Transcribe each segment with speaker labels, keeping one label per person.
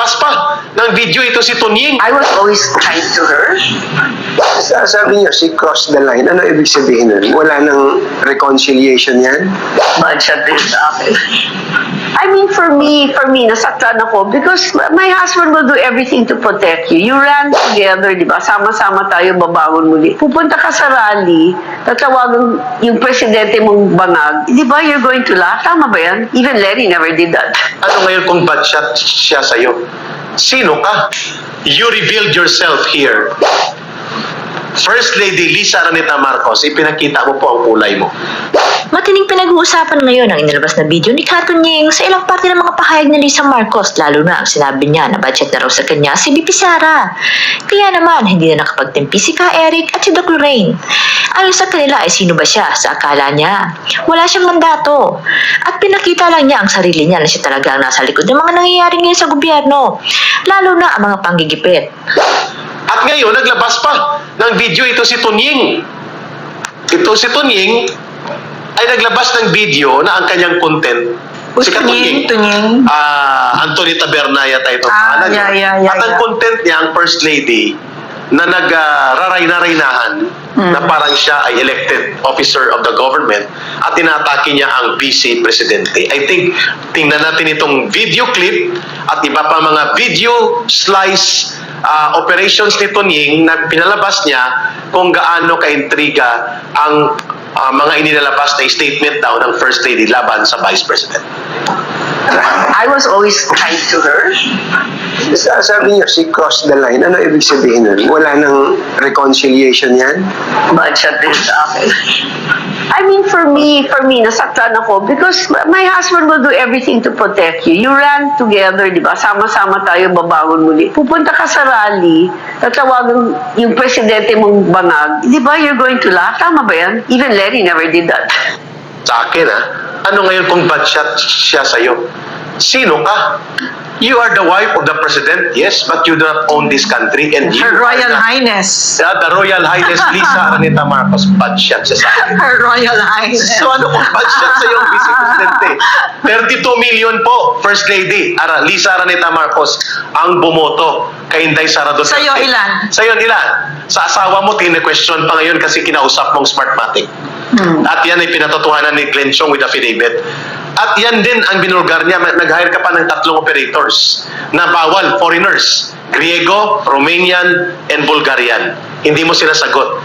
Speaker 1: naglabas pa ng video ito si Tunying.
Speaker 2: I was always kind to her.
Speaker 3: Sa- Sabi niyo, she crossed the line. Ano ibig sabihin nun? Wala nang reconciliation yan?
Speaker 2: Bad siya din sa akin. I mean, for me, for me, nasaktan ako because my husband will do everything to protect you. You ran together, di ba? Sama-sama tayo babangon muli. Pupunta ka sa rally, tatawagan yung presidente mong bangag. Di ba, you're going to laugh? Tama ba yan? Even Lenny never did that.
Speaker 1: Ano ngayon kung bad shot siya sa'yo? Sino ka? You revealed yourself here. First Lady Lisa Araneta Marcos, ipinakita mo po ang kulay mo.
Speaker 4: Matining pinag-uusapan ngayon ang inilabas na video ni Kato Nying sa ilang parte ng mga pahayag ni Lisa Marcos lalo na ang sinabi niya na budget na raw sa kanya si BP Sara. Kaya naman hindi na nakapagtimpi si Ka Eric at si Doc Lorraine. Ayon sa kanila ay sino ba siya sa akala niya. Wala siyang mandato. At pinakita lang niya ang sarili niya na siya talaga ang nasa likod ng mga nangyayari ngayon sa gobyerno. Lalo na ang mga panggigipit.
Speaker 1: At ngayon, naglabas pa ng video ito si Tunying. Ito si Tunying ay naglabas ng video na ang kanyang content. Si Katunying.
Speaker 5: Tunying.
Speaker 1: Ah, Anthony Tabernaya tayo ito.
Speaker 5: Ah, yeah, yeah, yeah,
Speaker 1: At ang
Speaker 5: yeah.
Speaker 1: content niya, ang First Lady, na nag-raray-naraynahan
Speaker 5: Hmm.
Speaker 1: na parang siya ay elected officer of the government at tinatake niya ang vice presidente. I think tingnan natin itong video clip at iba pa mga video slice ah, operations ni Tunying na pinalabas niya kung gaano ka-intriga ang ah, mga inilalabas na statement daw ng First Lady laban sa Vice President.
Speaker 2: I was always kind to her.
Speaker 3: Sa- Sabi niyo, she crossed the line. Ano ibig sabihin nun? Wala nang reconciliation yan?
Speaker 2: Bad siya din sa akin. I mean, for me, for me, nasaktan ako because my husband will do everything to protect you. You ran together, di ba? Sama-sama tayo babangon muli. Pupunta ka sa rally, tatawagan yung presidente mong bangag. Di ba, you're going to laugh? Tama ba yan? Even Lenny never did that.
Speaker 1: Sa akin, ha? Ano ngayon kung bad shot siya sa'yo? Sino ka? You are the wife of the president, yes, but you do not own this country and you
Speaker 5: Her
Speaker 1: are
Speaker 5: Royal
Speaker 1: the-
Speaker 5: Highness.
Speaker 1: Yeah, the Royal Highness Lisa Araneta Marcos, bad shot siya sa akin.
Speaker 5: Her Royal Highness.
Speaker 1: So ano kung bad shot sa yung vice presidente? 32 million po, First Lady, Ara, Lisa Araneta Marcos, ang bumoto kay Inday Sara Duterte.
Speaker 5: Sa'yo, ilan?
Speaker 1: Sa'yo, ilan? Sa asawa mo, tine-question pa ngayon kasi kinausap mong Smartmatic.
Speaker 5: Hmm.
Speaker 1: At yan ay pinatotohanan ni Glenn Chong with affidavit. At yan din ang binulgar niya. Nag-hire ka pa ng tatlong operators na bawal, foreigners. Griego, Romanian, and Bulgarian. Hindi mo sila sagot.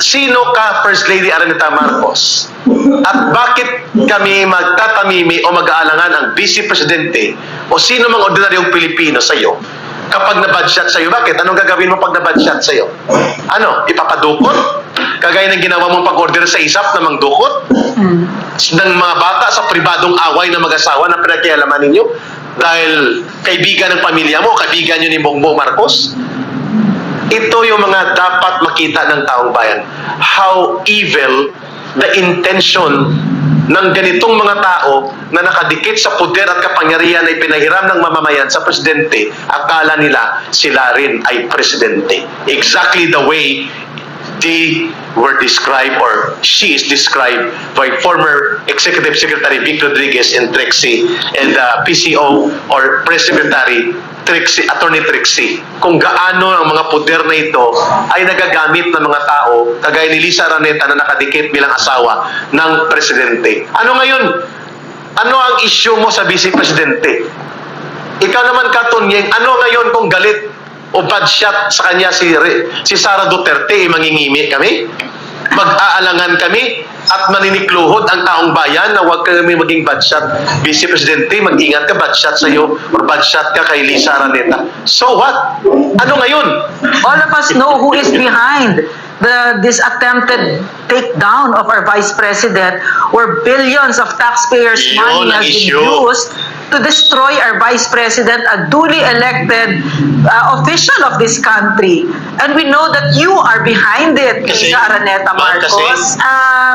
Speaker 1: Sino ka, First Lady Araneta Marcos? At bakit kami magtatamimi o mag-aalangan ang Vice Presidente o sino mang ordinaryong Pilipino sa iyo kapag na-badshot sa'yo? Bakit? Anong gagawin mo pag na-badshot sa'yo? Ano? Ipapadukot? Kagaya ng ginawa mong pag-order sa isap na mangdukot? ng mga bata sa pribadong away na mag-asawa na pinakialaman ninyo dahil kaibigan ng pamilya mo, kaibigan nyo ni Bongbong Marcos. Ito yung mga dapat makita ng taong bayan. How evil the intention ng ganitong mga tao na nakadikit sa puder at kapangyarihan ay pinahiram ng mamamayan sa presidente, akala nila sila rin ay presidente. Exactly the way they were described or she is described by former Executive Secretary Vic Rodriguez and Trixie and uh, PCO or Press Secretary Trixie, Attorney Trixie, kung gaano ang mga poder na ito ay nagagamit ng mga tao kagaya ni Lisa Araneta na nakadikit bilang asawa ng presidente. Ano ngayon? Ano ang issue mo sa Vice Presidente? Ikaw naman, Katunyeng, ano ngayon kung galit o bad shot sa kanya si, si Sara Duterte, eh, mangingimi kami? Mag-aalangan kami at maninikluhod ang taong bayan na huwag kami maging bad shot. Vice Presidente, mag-ingat ka, bad shot sa'yo or bad shot ka kay Lisa Araneta. So what? Ano ngayon?
Speaker 5: All of us know who is behind the this attempted takedown of our vice president where billions of taxpayers'
Speaker 1: Yun
Speaker 5: money has been
Speaker 1: issue.
Speaker 5: used to destroy our vice president, a duly elected uh, official of this country. And we know that you are behind it,
Speaker 1: Kasi-
Speaker 5: Araneta
Speaker 1: Ma'am, kasi-
Speaker 5: Marcos.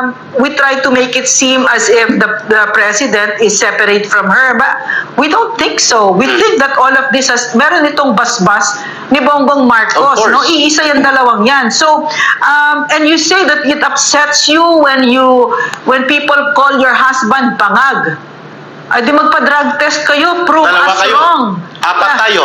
Speaker 5: Um, we try to make it seem as if the, the president is separate from her, but we don't think so. We
Speaker 1: Hmm.
Speaker 5: think that all of this has, meron itong basbas ni Bongbong Marcos, no? Iisa yung dalawang yan. So, um, and you say that it upsets you when you, when people call your husband bangag. Ay, di magpa-drug test kayo. Prove
Speaker 1: Dalawa
Speaker 5: us
Speaker 1: kayo.
Speaker 5: wrong.
Speaker 1: Apat
Speaker 5: Yeah.
Speaker 1: tayo.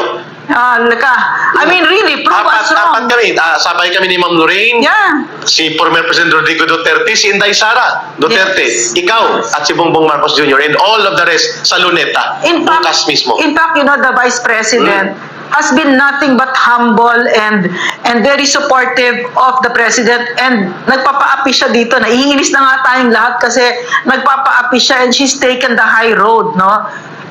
Speaker 5: Ah, laka. I mean, really, prove
Speaker 1: Apat,
Speaker 5: us wrong.
Speaker 1: apat kami. Ah, sabay kami ni Ma'am Lorraine.
Speaker 5: Yeah.
Speaker 1: si former President Rodrigo Duterte, si Inday Sara Duterte,
Speaker 5: Yes.
Speaker 1: ikaw, at si Bongbong Marcos Jr. and all of the rest sa Luneta,
Speaker 5: In fact,
Speaker 1: bukas mismo.
Speaker 5: in fact, you know, the Vice President has been nothing but humble and and very supportive of the President and nagpapaapi siya dito. Naiinis na nga tayong lahat kasi nagpapaapi siya and she's taken the high road, no?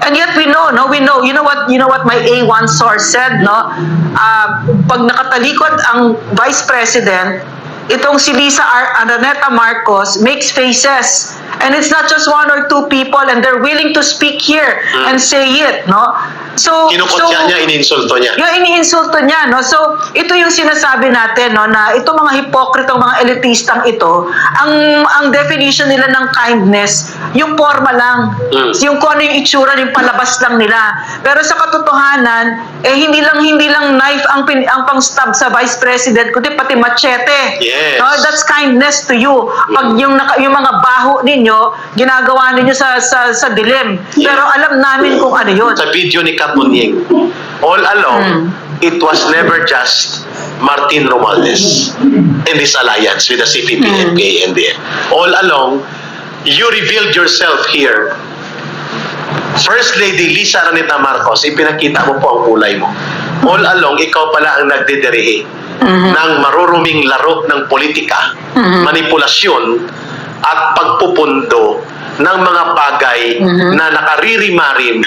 Speaker 5: And yet we know, no, we know, you know what, you know what my A1 source said, no? Ah, pag nakatalikod ang Vice President, itong si Lisa Ar- Araneta Marcos makes faces. And it's not just one or two people and they're willing to speak here and say it, no? So,
Speaker 1: Kinukotya niya, ininsulto niya.
Speaker 5: yung iniinsulto niya, no? So, ito yung sinasabi natin, no, na itong mga hipokritong mga elitistang ito, ang ang definition nila ng kindness, yung forma lang.
Speaker 1: Mm.
Speaker 5: Yung kung ano yung itsura, yung palabas lang nila. Pero sa katotohanan, eh hindi lang hindi lang knife ang pin, ang pang-stab sa vice president, kundi pati machete.
Speaker 1: Yes.
Speaker 5: No, that's kindness to you. Pag yung naka, yung mga baho ninyo, ginagawa ninyo sa sa sa dilim. Pero alam namin kung ano yun.
Speaker 1: Sa video ni Kat Munying, all along, it was never just Martin Romualdez in this alliance with the CPP, NPA, NDF. All along, you revealed yourself here First Lady Lisa Araneta Marcos, ipinakita mo po ang kulay mo. All along, ikaw pala ang nagdedirihe ng maruruming laro ng politika, manipulasyon, at pagpupundo ng mga bagay na nakaririmarim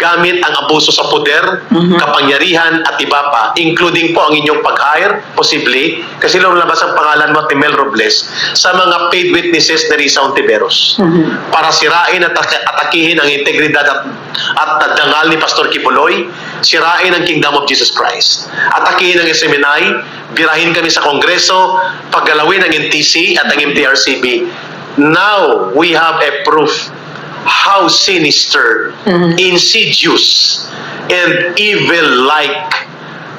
Speaker 1: gamit ang abuso sa poder, kapangyarihan at iba pa, including po ang inyong pag-hire, posible, kasi lumabas ang pangalan mo at ni Mel Robles, sa mga paid witnesses ni Risa Ontiveros. Para sirain at at- atakihin ang integridad at, at dangal ni Pastor Kibuloy, sirain ang Kingdom of Jesus Christ, atakihin ang SMNI, birahin kami sa Kongreso, paggalawin ang NTC at ang MTRCB. Now, we have a proof how sinister, insidious, and evil-like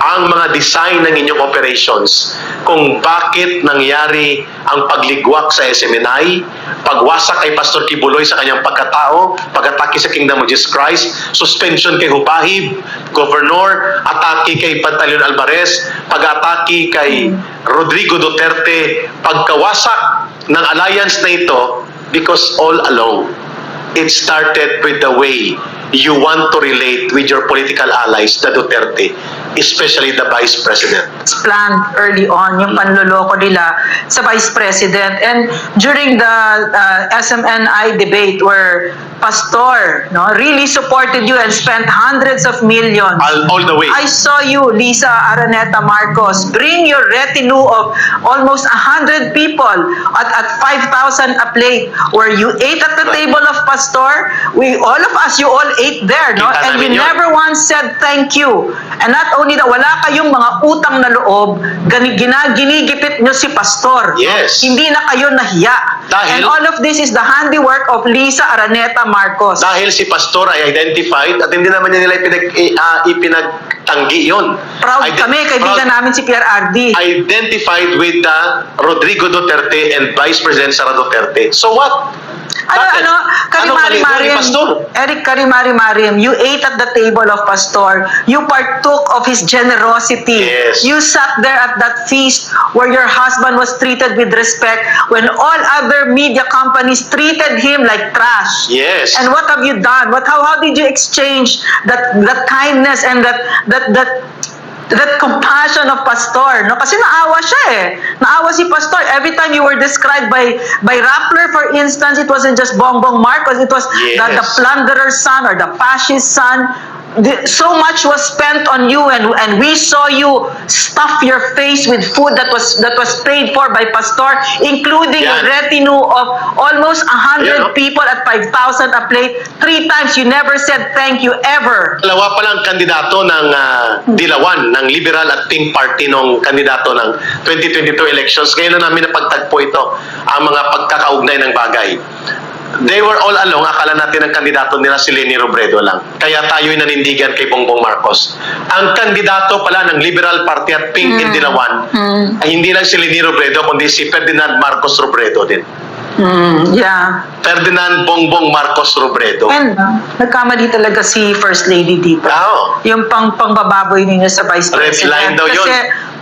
Speaker 1: ang mga design ng inyong operations kung bakit nangyari ang pagligwak sa SMNI, pagwasak kay Pastor Kibuloy sa kanyang pagkatao, pag-atake sa Kingdom of Jesus Christ, suspension kay Hubahib, Governor, atake kay Pantaleon Alvarez, pag-atake kay Rodrigo Duterte, pagkawasak ng alliance na ito because all along, it started with the way you want to relate with your political allies, the Duterte, especially the Vice President.
Speaker 5: planned early on yung panloloko nila sa Vice President. And during the uh, SMNI debate where Pastor no, really supported you and spent hundreds of millions.
Speaker 1: All, all the way.
Speaker 5: I saw you, Lisa Araneta Marcos, bring your retinue of almost 100 people at, at 5,000 a plate where you ate at the table of Pastor. We, all of us, you all ate there, no?
Speaker 1: Kita
Speaker 5: And you
Speaker 1: yun.
Speaker 5: never once said thank you. And not only that, wala kayong mga utang na loob, gani, gina, ginigipit nyo si Pastor.
Speaker 1: Yes.
Speaker 5: Hindi na kayo nahiya.
Speaker 1: Dahil-
Speaker 5: And all of this is the handiwork of Lisa Araneta Marcos.
Speaker 1: Dahil si Pastor ay identified at hindi naman niya nila ipinag, ah, ipinagtanggi yun.
Speaker 5: Proud
Speaker 1: Ide-
Speaker 5: kami, kaibigan
Speaker 1: proud-
Speaker 5: namin si Pierre Ardi.
Speaker 1: Identified with the Rodrigo Duterte and Vice President Sara Duterte. So what?
Speaker 5: Ano,
Speaker 1: Bakit?
Speaker 5: ano,
Speaker 1: Anong mali
Speaker 5: Karimari
Speaker 1: doon ni
Speaker 5: Mariam,
Speaker 1: Pastor?
Speaker 5: Eric Karimari Mariam, you ate at the table of Pastor. You partook of his generosity.
Speaker 1: Yes.
Speaker 5: You sat there at that feast where your husband was treated with respect when all other media companies treated him like trash.
Speaker 1: Yes.
Speaker 5: And what have you done? What how how did you exchange that that kindness and that that that that compassion of pastor no? Kasi naawa siya eh. Naawa si pastor. Every time you were described by by Rappler for instance it wasn't just Bongbong Marcos. It was the, the
Speaker 1: Yes.
Speaker 5: plunderer's son or the fascist son. the, so much was spent on you and and we saw you stuff your face with food that was that was paid for by pastor including a
Speaker 1: Yan.
Speaker 5: retinue of almost 100
Speaker 1: Yan, no?
Speaker 5: people at 5,000 a plate three times you never said thank you ever
Speaker 1: Dalawa pa lang kandidato ng ah, Dilawan, ng Liberal at Pink Party nung kandidato ng 2022 elections. Ngayon na namin napagtagpo ito, ang mga pagkakaugnay ng bagay. They were all along, akala natin ang kandidato nila si Leni Robredo lang. Kaya tayo'y nanindigan kay Bongbong Marcos. Ang kandidato pala ng Liberal Party at Pink in Dilawan ay hindi lang si Leni Robredo, kundi si Ferdinand Marcos Robredo din.
Speaker 5: Mm, yeah.
Speaker 1: Ferdinand Bongbong Marcos Robredo.
Speaker 5: And nagkamali talaga si First Lady dito.
Speaker 1: Oo.
Speaker 5: Yung pang pangbababoy ninyo sa Vice
Speaker 1: Red
Speaker 5: President.
Speaker 1: line daw yun.
Speaker 5: Kasi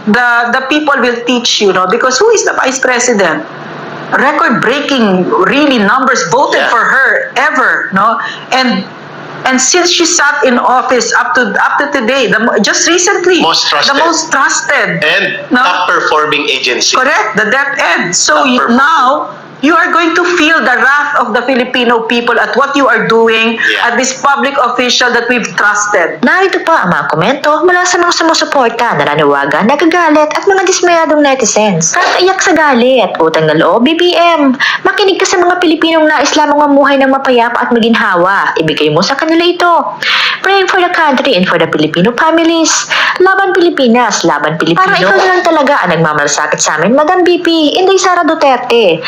Speaker 5: the, the people will teach you, no? Because who is the Vice President? Record-breaking, really, numbers voted
Speaker 1: Yeah.
Speaker 5: for her ever, no? And and since she sat in office up to up to today, the, just recently,
Speaker 1: Most trusted.
Speaker 5: the most trusted,
Speaker 1: And
Speaker 5: No.
Speaker 1: top performing agency.
Speaker 5: Correct, the DepEd. So
Speaker 1: Top
Speaker 5: you, now, you are going to feel the wrath of the Filipino people at what you are doing
Speaker 1: Yeah.
Speaker 5: at this public official that we've trusted.
Speaker 4: Narito pa ang mga komento mula sa mga sumusuporta, nananawagan, nagagalit at mga dismayadong netizens. Kakaiyak sa galit, utang na loob, BBM. Makinig ka sa mga Pilipinong nais lamang mamuhay ng mapayapa at maginhawa. Ibigay mo sa kanila ito. Praying for the country and for the Filipino families. Laban Pilipinas, laban Pilipino. Parang ikaw lang talaga ang nagmamalasakit sa amin, Madam BP, Inday Sara Duterte.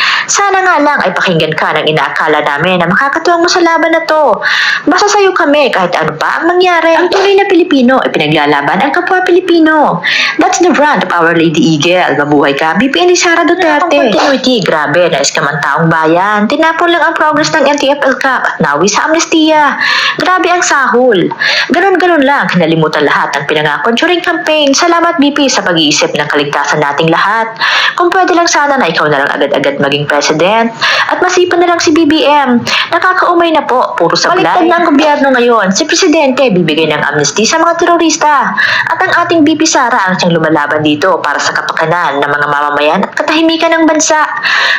Speaker 4: Sana nga lang ay pakinggan ka ng inaakala namin na makakatuwang mo sa laban na to. Basta sa'yo kami kahit ano pa ang mangyari. Ang tunay na Pilipino ay pinaglalaban ang kapwa Pilipino. That's the brand of Our Lady Eagle. Mabuhay ka, BP Inday Sara Duterte. continuity, grabe, nais ka man taong bayan. Tinapon lang ang progress ng NTFL Cup at nawi sa amnestiya. Grabe ang sahol. Ganon-ganon lang, kinalimutan lahat ang pinangako during campaign. Salamat BP sa pag-iisip ng kaligtasan nating lahat. Kung pwede lang sana na ikaw na lang agad-agad maging president at masipan na lang si BBM. Nakakaumay na po, puro sablay. Baliktad na ang gobyerno ngayon. Si Presidente bibigay ng amnesty sa mga terorista. At ang ating BP Sara ang siyang lumalaban dito para sa kapakanan ng mga mamamayan at katahimikan ng bansa.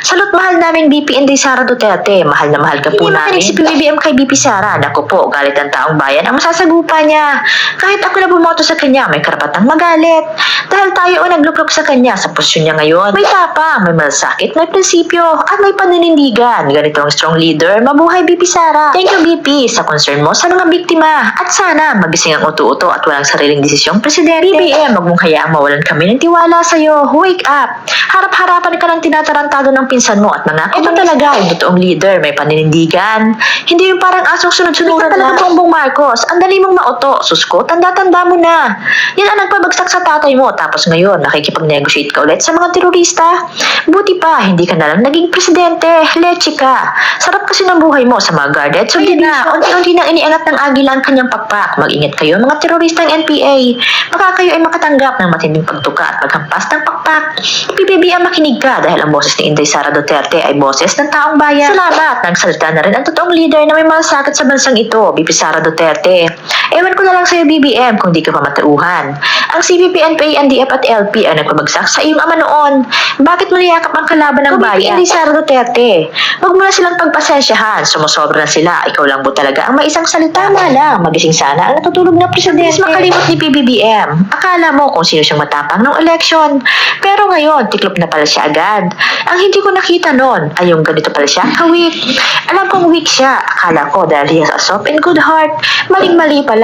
Speaker 4: Salot mahal namin BP Inday Sara Duterte. Mahal na mahal ka po namin. si BBM kay BP Sara. Naku po, galit ang taong bayan ang masasagupa niya. Kahit ako na bumoto sa kanya, may karapatang magalit. Dahil tayo ang nagluklok sa kanya sa posisyon niya ngayon. May tapang, may malasakit, may prinsipyo, at may paninindigan. Ganito ang strong leader. Mabuhay BP Sara. Thank you BP sa concern mo sa mga biktima. At sana magising ang uto-uto at walang sariling desisyong presidente. BBM, wag mong hayaang mawalan kami ng tiwala sa'yo. Wake up! Harap-harapan ka ng tinatarantado ng pinsan mo at mga ito talaga yung totoong leader, may paninindigan. Hindi yung parang asong sunod-sunuran na. Talaga Bongbong Marcos, ang dali mong mauto. Susko, tanda-tanda mo na. Yan ang nagpabagsak sa tatay mo tapos ngayon nakikipag-negotiate ka ulit sa mga terorista. Buti pa, hindi ka na lang naging presidente. Leche ka. Sarap kasi ng buhay mo sa mga guarded. So, na, unti-unti nang iniangat ng agila ang kanyang pakpak. Mag-ingat kayo mga teroristang NPA. Baka kayo ay makatanggap ng matinding pagtuka at paghampas ng pakpak. PBB ang makinig ka dahil ang boses ni Inday Sara Duterte ay boses ng taong bayan. Salamat! Nagsalita na rin ang totoong leader na may malasakit sa bansang ito, BP Sara Duterte. Ewan ko na lang sa'yo BBM kung di ka pa matauhan. Ang CPP, NPA, NDF at LP ang nagpabagsak sa iyong ama noon. Bakit mo niyakap ang kalaban ng bayan? Inday Sara Duterte. Huwag mo na silang pagpasensyahan. Sumusobra na sila. Ikaw lang po talaga ang may isang salita. Tama lang. Magising sana ang natutulog na presidente. Please makalimot ni PBBM. Akala mo kung sino siyang matapang ng eleksyon. Pero ngayon, tiklop na pala siya agad. Ang hindi ko nakita noon ay yung ganito pala siya ka-weak. Alam kong weak siya. Akala ko dahil he has a soft and good heart. Maling-mali pala.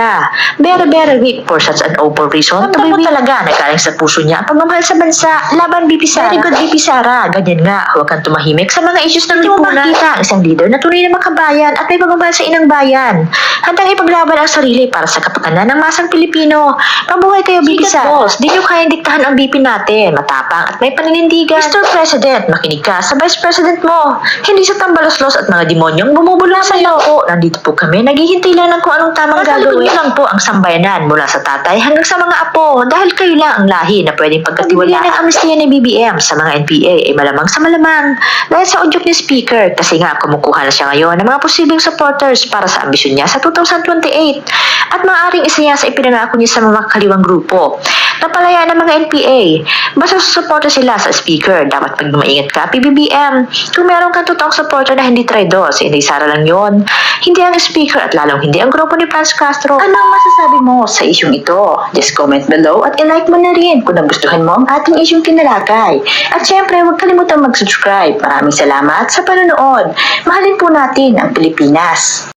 Speaker 4: Very, very weak for such an open reason. Ito mo talaga nagaling sa puso niya ang pagmamahal sa bansa. Laban, BP Sara. Very good, BP Sara. Ganyan nga. Huwag kang tumahimik sa mga issues ng lipunan. Hindi mo makita ang isang leader na tunay na makabayan at may pagmamahal sa inang bayan. Handang ipaglaban ang sarili para sa kapakanan ng masang Pilipino. Mabuhay kayo, BP Sara. Boss, di nyo kayang diktahan ang BP natin. Matapang at may paninindigan. Mr. President, makinig ka sa Vice President mo. Hindi sa tambalos-los at mga demonyong bumubulong sa iyo. Po, nandito po kami. Naghihintay lang ng kung anong tamang gagawin. Lang po ang sambayanan mula sa tatay hanggang sa mga apo. Dahil kayo lang ang lahi na pwedeng pagkatiwalaan. ng amnestiya ni BBM sa mga NPA ay malamang sa malamang. Dahil sa udyok ni Speaker, kasi nga kumukuha na siya ngayon ng mga posibleng supporters para sa ambisyon niya sa 2028. At maaaring isa niya sa ipinangako niya sa mga kaliwang grupo. Napalaya ng mga NPA. Basta susuporta sila sa speaker. Dapat pag maingat ka, PBBM. Kung meron kang totoong supporter na hindi traidor, si Inday Sara lang yon. Hindi ang speaker at lalong hindi ang grupo ni Franz Castro. Ano ang masasabi mo sa isyong ito? Just comment below at i-like mo na rin kung nagustuhan mo ang ating isyong kinalakay. At syempre, huwag kalimutan mag-subscribe. Maraming salamat sa panonood. Mahalin po natin ang Pilipinas.